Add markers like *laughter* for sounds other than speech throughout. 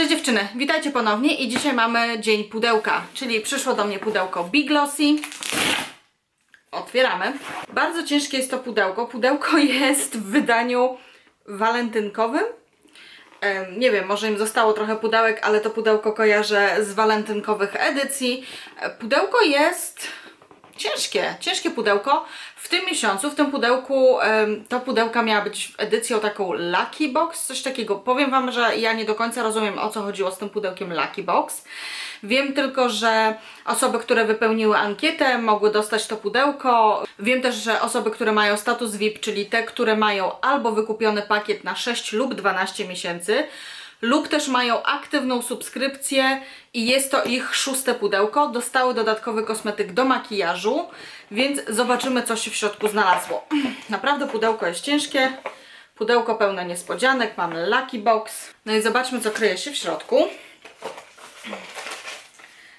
Cześć dziewczyny, witajcie ponownie i dzisiaj mamy dzień pudełka, czyli przyszło do mnie pudełko Big Glossy. Otwieramy. Bardzo ciężkie jest to pudełko. Pudełko *laughs* jest w wydaniu walentynkowym. Nie wiem, może im zostało trochę pudełek, ale to pudełko kojarzę z walentynkowych edycji. E, Pudełko jest ciężkie, ciężkie pudełko. W tym miesiącu, w tym pudełku, to pudełka miała być edycją taką Lucky Box, coś takiego. Powiem Wam, że ja nie do końca rozumiem o co chodziło z tym pudełkiem Lucky Box. Wiem tylko, że osoby, które wypełniły ankietę, mogły dostać to pudełko. Wiem też, że osoby, które mają status VIP, czyli te, które mają albo wykupiony pakiet na 6 lub 12 miesięcy, lub też mają aktywną subskrypcję i jest to ich szóste pudełko. Dostały dodatkowy kosmetyk do makijażu, więc zobaczymy, co się w środku znalazło. Naprawdę pudełko jest ciężkie. Pudełko pełne niespodzianek, mamy Lucky Box. No i zobaczmy, co kryje się w środku.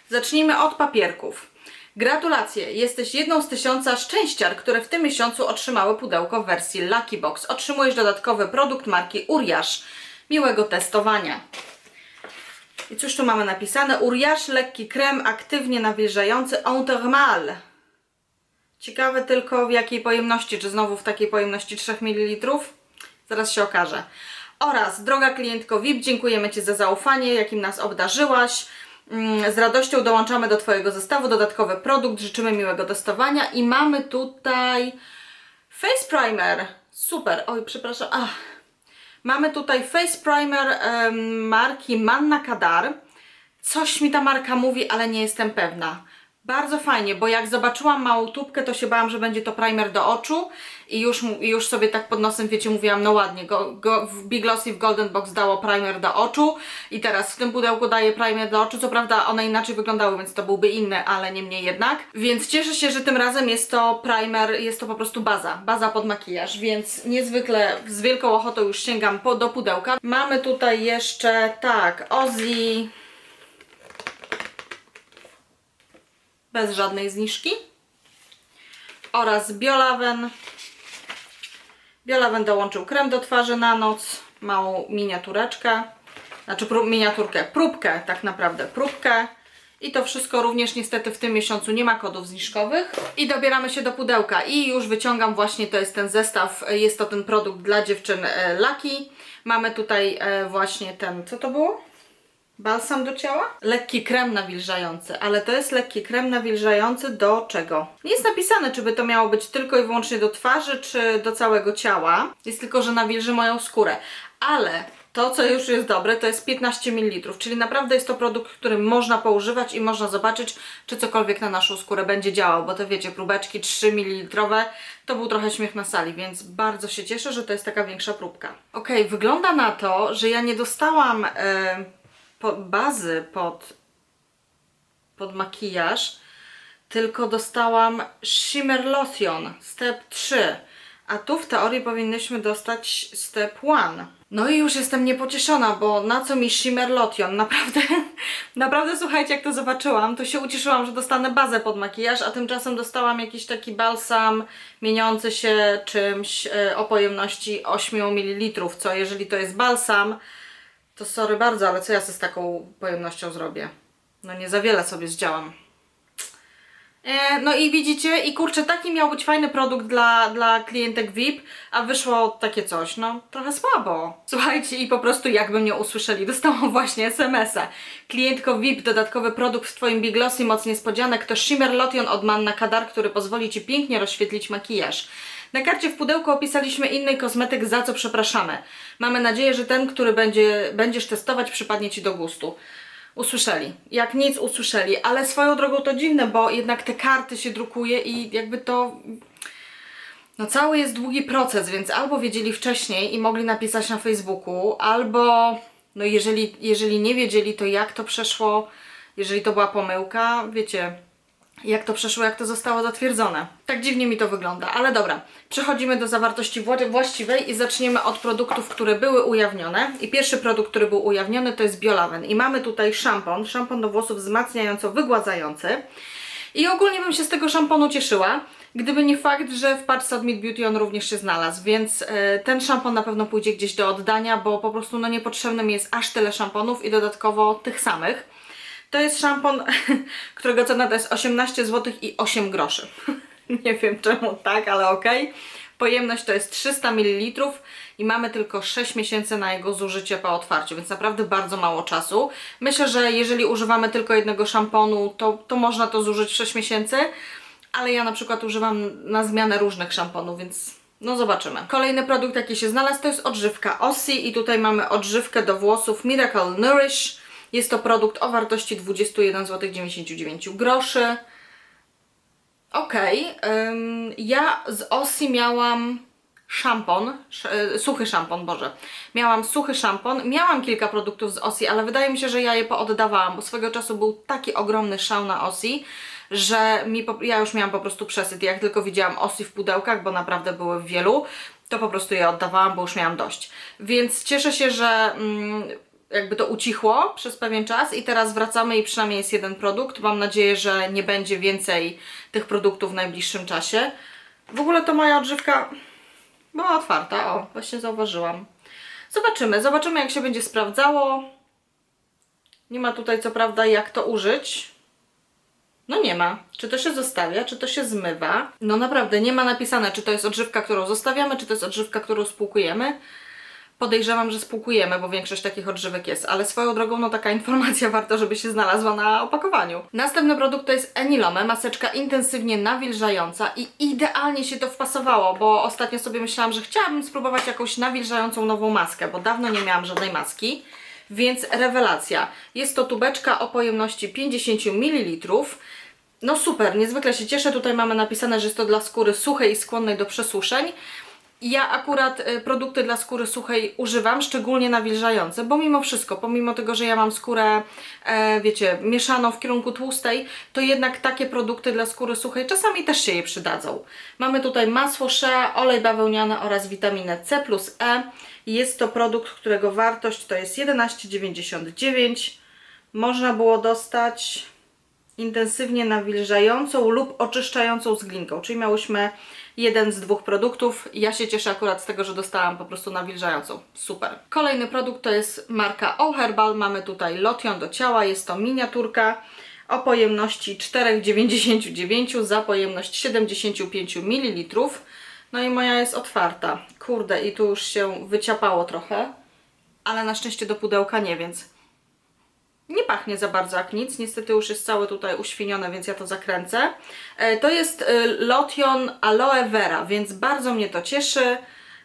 Zacznijmy od papierków. Gratulacje! Jesteś jedną z tysiąca szczęściar, które w tym miesiącu otrzymały pudełko w wersji Lucky Box. Otrzymujesz dodatkowy produkt marki Uriasz. Miłego testowania. I cóż tu mamy napisane? Uriasz lekki krem aktywnie nawilżający en. Ciekawe tylko w jakiej pojemności, czy znowu w takiej pojemności 3 ml? Zaraz się okaże. Oraz, droga klientko VIP, dziękujemy Ci za zaufanie, jakim nas obdarzyłaś. Mm, Z radością dołączamy do Twojego zestawu dodatkowy produkt, życzymy miłego testowania i mamy tutaj face primer. Super, oj przepraszam, ach. Mamy tutaj face primer marki Manna Kadar. Coś mi ta marka mówi, ale nie jestem pewna. Bardzo fajnie, bo jak zobaczyłam małą tubkę, to się bałam, że będzie to primer do oczu i już, już sobie tak pod nosem, wiecie, mówiłam, no ładnie, go, go, w Big Glossy w Golden Box dało primer do oczu i teraz w tym pudełku daje primer do oczu, co prawda one inaczej wyglądały, więc to byłby inny, ale niemniej jednak. Więc cieszę się, że tym razem jest to primer, jest to po prostu baza, baza pod makijaż, więc niezwykle z wielką ochotą już sięgam po, do pudełka. Mamy tutaj jeszcze, tak, Ozzy bez żadnej zniżki. Oraz Biolaven. Biolaven dołączył krem do twarzy na noc, małą miniatureczkę, znaczy prób, miniaturkę, próbkę tak naprawdę, próbkę. I to wszystko również niestety w tym miesiącu nie ma kodów zniżkowych. I dobieramy się do pudełka i już wyciągam właśnie, to jest ten zestaw, jest to ten produkt dla dziewczyn e, Lucky. Mamy tutaj e, właśnie ten, co to było? Balsam do ciała? Lekki krem nawilżający, ale to jest lekki krem nawilżający do czego? Nie jest napisane, czy by to miało być tylko i wyłącznie do twarzy, czy do całego ciała. Jest tylko, że nawilży moją skórę. Ale to, co już jest dobre, to jest 15 ml, czyli naprawdę jest to produkt, który można poużywać i można zobaczyć, czy cokolwiek na naszą skórę będzie działał, bo to wiecie, próbeczki 3 ml to był trochę śmiech na sali, więc bardzo się cieszę, że to jest taka większa próbka. Ok, wygląda na to, że ja nie dostałam e, po, bazy pod, pod makijaż, tylko dostałam Shimmer Lotion Step 3. A tu w teorii powinnyśmy dostać Step 1. No i już jestem niepocieszona, bo na co mi Shimmer Lotion? Naprawdę, *laughs* naprawdę słuchajcie, jak to zobaczyłam, to się ucieszyłam, że dostanę bazę pod makijaż, a tymczasem dostałam jakiś taki balsam mieniący się czymś e, o pojemności 8 ml, co jeżeli to jest balsam, to sorry bardzo, ale co ja sobie z taką pojemnością zrobię? No nie za wiele sobie zdziałam. E, no i widzicie, i kurczę, taki miał być fajny produkt dla, dla klientek VIP, a wyszło takie coś, no trochę słabo. Słuchajcie, i po prostu jakby mnie usłyszeli, *laughs* dostałam właśnie SMS-a. Klientko VIP, dodatkowy produkt w Twoim Big Glossy, moc niespodzianek, to Shimmer Lotion od Manna Kadar, który pozwoli Ci pięknie rozświetlić makijaż. Na karcie w pudełku opisaliśmy inny kosmetyk, za co przepraszamy. Mamy nadzieję, że ten, który będzie, będziesz testować, przypadnie Ci do gustu. Usłyszeli. Jak nic usłyszeli, ale swoją drogą to dziwne, bo jednak te karty się drukuje i jakby to. No cały jest długi proces, więc albo wiedzieli wcześniej i mogli napisać na Facebooku, albo no jeżeli, jeżeli nie wiedzieli, to jak to przeszło, jeżeli to była pomyłka, wiecie, jak to przeszło, jak to zostało zatwierdzone. Tak dziwnie mi to wygląda, ale dobra. Przechodzimy do zawartości wła- właściwej i zaczniemy od produktów, które były ujawnione. I pierwszy produkt, który był ujawniony to jest Biolaven. I mamy tutaj szampon, szampon do włosów wzmacniająco-wygładzający. I ogólnie bym się z tego szamponu cieszyła. Gdyby nie fakt, że w paczce od Beauty on również się znalazł, więc e, ten szampon na pewno pójdzie gdzieś do oddania, bo po prostu no niepotrzebnym jest aż tyle szamponów i dodatkowo tych samych. To jest szampon, *laughs* którego cena to jest 18 zł i 8 groszy. *laughs* nie wiem czemu tak, ale okej. Pojemność to jest 300 ml i mamy tylko 6 miesięcy na jego zużycie po otwarciu, więc naprawdę bardzo mało czasu. Myślę, że jeżeli używamy tylko jednego szamponu, to, to można to zużyć w 6 miesięcy, ale ja na przykład używam na zmianę różnych szamponów, więc no zobaczymy. Kolejny produkt, jaki się znalazł, to jest odżywka Ossi i tutaj mamy odżywkę do włosów Miracle Nourish. Jest to produkt o wartości 21 zł 99 groszy. Okej, ym, ja z Ossi miałam szampon, sz, e, suchy szampon, Boże. Miałam suchy szampon, miałam kilka produktów z Ossi, ale wydaje mi się, że ja je pooddawałam, bo swego czasu był taki ogromny szał na Ossi, że mi po, ja już miałam po prostu przesyt. Jak tylko widziałam Ossi w pudełkach, bo naprawdę były w wielu, to po prostu je oddawałam, bo już miałam dość. Więc cieszę się, że mm, jakby to ucichło przez pewien czas i teraz wracamy i przynajmniej jest jeden produkt. Mam nadzieję, że nie będzie więcej tych produktów w najbliższym czasie. W ogóle to moja odżywka była otwarta, o, właśnie zauważyłam. Zobaczymy, zobaczymy jak się będzie sprawdzało. Nie ma tutaj co prawda jak to użyć. No nie ma. Czy to się zostawia, czy to się zmywa? No naprawdę, nie ma napisane, czy to jest odżywka, którą zostawiamy, czy to jest odżywka, którą spłukujemy. Podejrzewam, że spłukujemy, bo większość takich odżywek jest, ale swoją drogą, no taka informacja *laughs* warto, żeby się znalazła na opakowaniu. Następny produkt to jest Enilome, maseczka intensywnie nawilżająca i idealnie się to wpasowało, bo ostatnio sobie myślałam, że chciałabym spróbować jakąś nawilżającą nową maskę, bo dawno nie miałam żadnej maski. Więc rewelacja. Jest to tubeczka o pojemności 50 ml. No super, niezwykle się cieszę. Tutaj mamy napisane, że jest to dla skóry suchej i skłonnej do przesuszeń. Ja akurat y, produkty dla skóry suchej używam, szczególnie nawilżające, bo mimo wszystko, pomimo tego, że ja mam skórę, e, wiecie, mieszaną w kierunku tłustej, to jednak takie produkty dla skóry suchej czasami też się jej przydadzą. Mamy tutaj masło shea, olej bawełniany oraz witaminę C plus E. Jest to produkt, którego wartość to jest 11,99. Można było dostać intensywnie nawilżającą lub oczyszczającą z glinką, czyli miałyśmy jeden z dwóch produktów. Ja się cieszę akurat z tego, że dostałam po prostu nawilżającą. Super. Kolejny produkt to jest marka O Herbal. Mamy tutaj lotion do ciała, jest to miniaturka o pojemności 4,99 za pojemność 75 ml. No i moja jest otwarta. Kurde, i tu już się wyciapało trochę, ale na szczęście do pudełka nie, więc nie pachnie za bardzo jak nic, niestety już jest całe tutaj uświnione, więc ja to zakręcę. E, To jest e, lotion aloe vera, więc bardzo mnie to cieszy.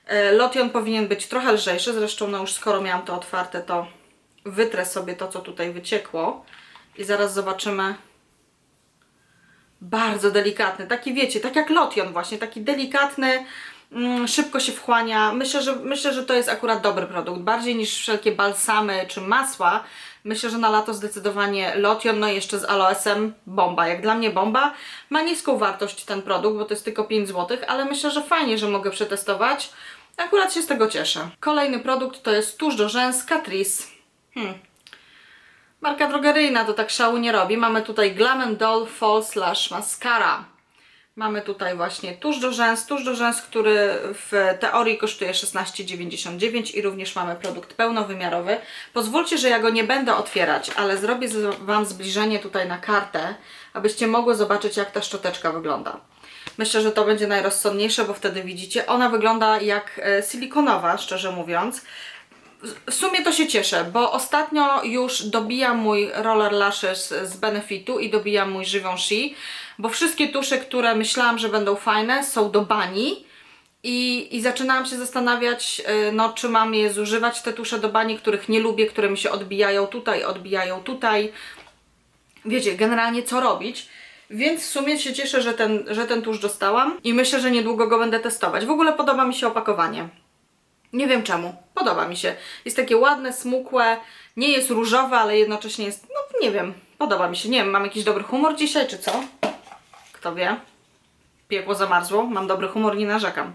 E, Lotion powinien być trochę lżejszy, zresztą no już skoro miałam to otwarte, to wytrę sobie to, co tutaj wyciekło i zaraz zobaczymy. Bardzo delikatny, taki wiecie, tak jak lotion właśnie, taki delikatny, szybko się wchłania. Myślę że, myślę, że to jest akurat dobry produkt, bardziej niż wszelkie balsamy czy masła. Myślę, że na lato zdecydowanie lotion, no jeszcze z aloesem bomba. Jak dla mnie bomba. Ma niską wartość ten produkt, bo to jest tylko 5 zł, ale myślę, że fajnie, że mogę przetestować. Akurat się z tego cieszę. Kolejny produkt to jest tusz do rzęs Catrice. Hmm. Marka drogeryjna to tak szału nie robi. Mamy tutaj Glam Doll False Lash Mascara. Mamy tutaj właśnie tusz do rzęs, tusz do rzęs, który w teorii kosztuje 16,99 i również mamy produkt pełnowymiarowy. Pozwólcie, że ja go nie będę otwierać, ale zrobię Wam zbliżenie tutaj na kartę, abyście mogły zobaczyć jak ta szczoteczka wygląda. Myślę, że to będzie najrozsądniejsze, bo wtedy widzicie, ona wygląda jak e, silikonowa, szczerze mówiąc. W sumie to się cieszę, bo ostatnio już dobijam mój roller lashes z Benefitu i dobijam mój Givenchy, bo wszystkie tusze, które myślałam, że będą fajne, są do bani i, i zaczynałam się zastanawiać, y, no, czy mam je zużywać, te tusze do bani, których nie lubię, które mi się odbijają tutaj, odbijają tutaj. Wiecie, generalnie co robić. Więc w sumie się cieszę, że ten, że ten tusz dostałam i myślę, że niedługo go będę testować. W ogóle podoba mi się opakowanie. Nie wiem czemu. Podoba mi się. Jest takie ładne, smukłe, nie jest różowe, ale jednocześnie jest, no nie wiem, podoba mi się. Nie wiem, mam jakiś dobry humor dzisiaj, czy co? Kto wie? Piekło zamarzło, mam dobry humor, nie narzekam.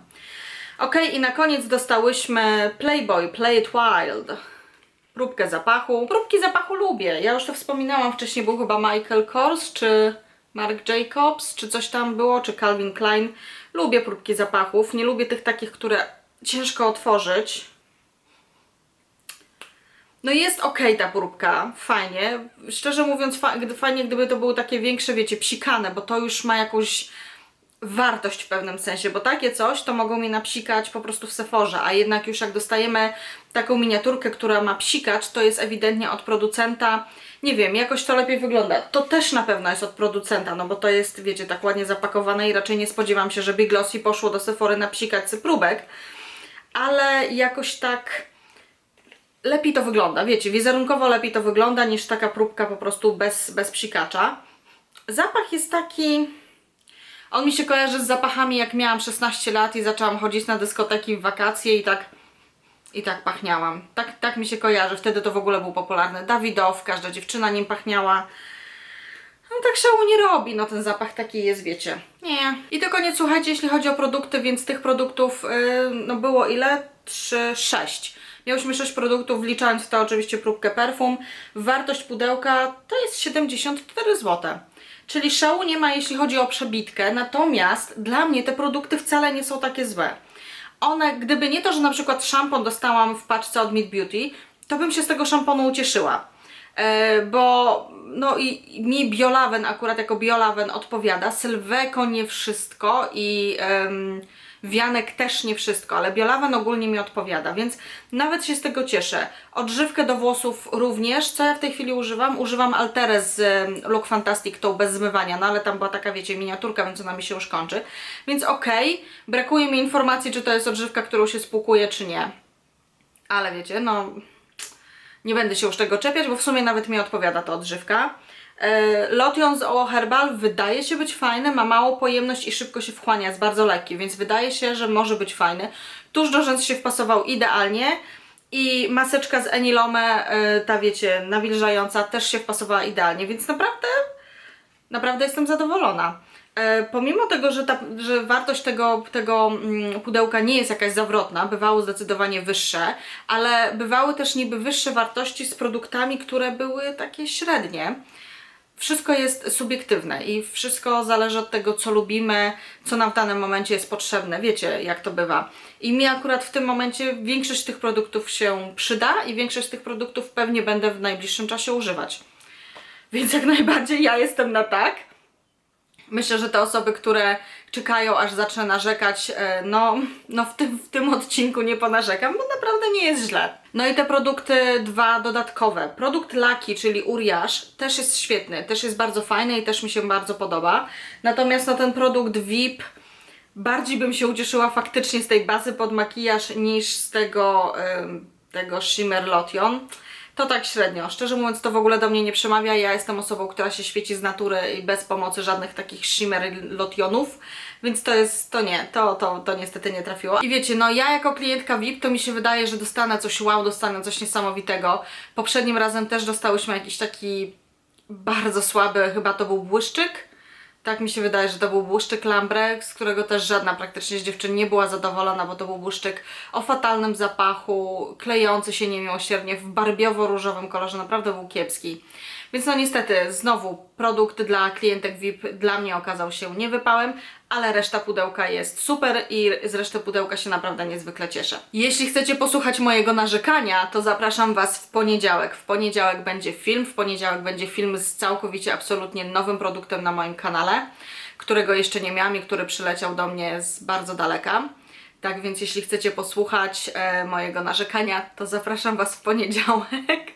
Ok, i na koniec dostałyśmy Playboy Play It Wild. Próbkę zapachu. Próbki zapachu lubię. Ja już to wspominałam wcześniej, był chyba Michael Kors, czy Marc Jacobs, czy coś tam było, czy Calvin Klein. Lubię próbki zapachów, nie lubię tych takich, które ciężko otworzyć. No jest okej ta próbka, fajnie. Szczerze mówiąc, gdy, fajnie gdyby to były takie większe, wiecie, psikane, bo to już ma jakąś wartość w pewnym sensie, bo takie coś to mogą mi napsikać po prostu w Sephorze, a jednak już jak dostajemy taką miniaturkę, która ma psikacz, to jest ewidentnie od producenta, nie wiem, jakoś to lepiej wygląda. To też na pewno jest od producenta, no bo to jest, wiecie, tak ładnie zapakowane i raczej nie spodziewam się, że Big poszło do Sephory napsikać próbek, ale jakoś tak lepiej to wygląda, wiecie, wizerunkowo lepiej to wygląda niż taka próbka po prostu bez, bez psikacza. Zapach jest taki... On mi się kojarzy z zapachami jak miałam 16 lat i zaczęłam chodzić na dyskoteki w wakacje i tak i tak pachniałam. Tak, tak mi się kojarzy. Wtedy to w ogóle był popularny. Dawidow, każda dziewczyna nim pachniała. No tak szału nie robi, no ten zapach taki jest, wiecie. Nie. I to koniec, słuchajcie, jeśli chodzi o produkty, więc tych produktów, yy, no było ile? 3, 6. Miałyśmy 6 produktów, wliczając w to oczywiście próbkę perfum. Wartość pudełka to jest 74 zł. Czyli szału nie ma, jeśli chodzi o przebitkę, natomiast dla mnie te produkty wcale nie są takie złe. One, gdyby nie to, że na przykład szampon dostałam w paczce od Meet Beauty, to bym się z tego szamponu ucieszyła. E, bo no i mi Biolaven akurat jako Biolaven odpowiada, Sylweko nie wszystko i em, Wianek też nie wszystko, ale Biolaven ogólnie mi odpowiada, więc nawet się z tego cieszę. Odżywkę do włosów również, co ja w tej chwili używam? Używam Alterę z Look Fantastic, tą bez zmywania, no ale tam była taka, wiecie, miniaturka, więc ona mi się już kończy. Więc okej, brakuje mi informacji, czy to jest odżywka, którą się spłukuje, czy nie. Ale wiecie, no nie będę się już tego czepiać, bo w sumie nawet mi odpowiada ta odżywka. E, Lotion z OO Herbal wydaje się być fajny, ma małą pojemność i szybko się wchłania, jest bardzo lekki, więc wydaje się, że może być fajny. Tuż do rzęs się wpasował idealnie i maseczka z Enilome, e, ta wiecie, nawilżająca też się wpasowała idealnie, więc naprawdę naprawdę jestem zadowolona. E, pomimo tego, że, ta, że wartość tego, tego mm, pudełka nie jest jakaś zawrotna, bywały zdecydowanie wyższe, ale bywały też niby wyższe wartości z produktami, które były takie średnie. Wszystko jest subiektywne i wszystko zależy od tego, co lubimy, co nam w danym momencie jest potrzebne. Wiecie, jak to bywa. I mi akurat w tym momencie większość tych produktów się przyda i większość tych produktów pewnie będę w najbliższym czasie używać. Więc jak najbardziej ja jestem na tak. Myślę, że te osoby, które czekają, aż zacznę narzekać, e, no, no w, tym, w tym odcinku nie ponarzekam, bo naprawdę nie jest źle. No i te produkty dwa dodatkowe. Produkt Lucky, czyli Uriaż, też jest świetny, też jest bardzo fajny i też mi się bardzo podoba. Natomiast no, ten produkt VIP, bardziej bym się ucieszyła faktycznie z tej bazy pod makijaż niż z tego, tego Shimmer Lotion. To tak średnio. Szczerze mówiąc, to w ogóle do mnie nie przemawia. Ja jestem osobą, która się świeci z natury i bez pomocy żadnych takich shimmer lotionów, więc to jest, to nie, to, to, to niestety nie trafiło. I wiecie, no ja jako klientka VIP, to mi się wydaje, że dostanę coś wow, dostanę coś niesamowitego. Poprzednim razem też dostałyśmy jakiś taki bardzo słaby, chyba to był błyszczyk. Tak mi się wydaje, że to był błyszczyk Lambre, z którego też żadna praktycznie z dziewczyn nie była zadowolona, bo to był błyszczyk o fatalnym zapachu, klejący się niemiłosiernie w barbiowo-różowym kolorze, naprawdę był kiepski. Więc no niestety, znowu produkt dla klientek VIP dla mnie okazał się niewypałem, ale reszta pudełka jest super i z reszty pudełka się naprawdę niezwykle cieszę. Jeśli chcecie posłuchać mojego narzekania, to zapraszam Was w poniedziałek. W poniedziałek będzie film, w poniedziałek będzie film z całkowicie, absolutnie nowym produktem na moim kanale, którego jeszcze nie miałam i który przyleciał do mnie z bardzo daleka. Tak więc jeśli chcecie posłuchać e, mojego narzekania, to zapraszam Was w poniedziałek,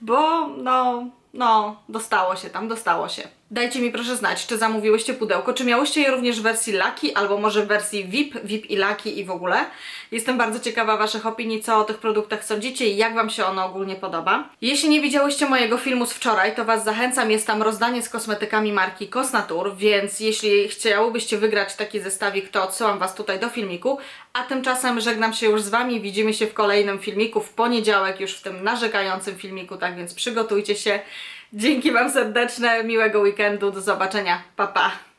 bo no, no, dostało się tam, dostało się. Dajcie mi proszę znać, czy zamówiłyście pudełko, czy miałyście je również w wersji Lucky, albo może w wersji VIP, VIP i Lucky i w ogóle. Jestem bardzo ciekawa Waszych opinii, co o tych produktach sądzicie i jak Wam się ono ogólnie podoba. Jeśli nie widziałyście mojego filmu z wczoraj, to Was zachęcam, jest tam rozdanie z kosmetykami marki Cosnatur, więc jeśli chciałybyście wygrać taki zestawik, to odsyłam Was tutaj do filmiku, a tymczasem żegnam się już z Wami, widzimy się w kolejnym filmiku, w poniedziałek już w tym narzekającym filmiku, tak więc przygotujcie się. Dzięki Wam serdeczne, miłego weekendu, do zobaczenia, pa pa!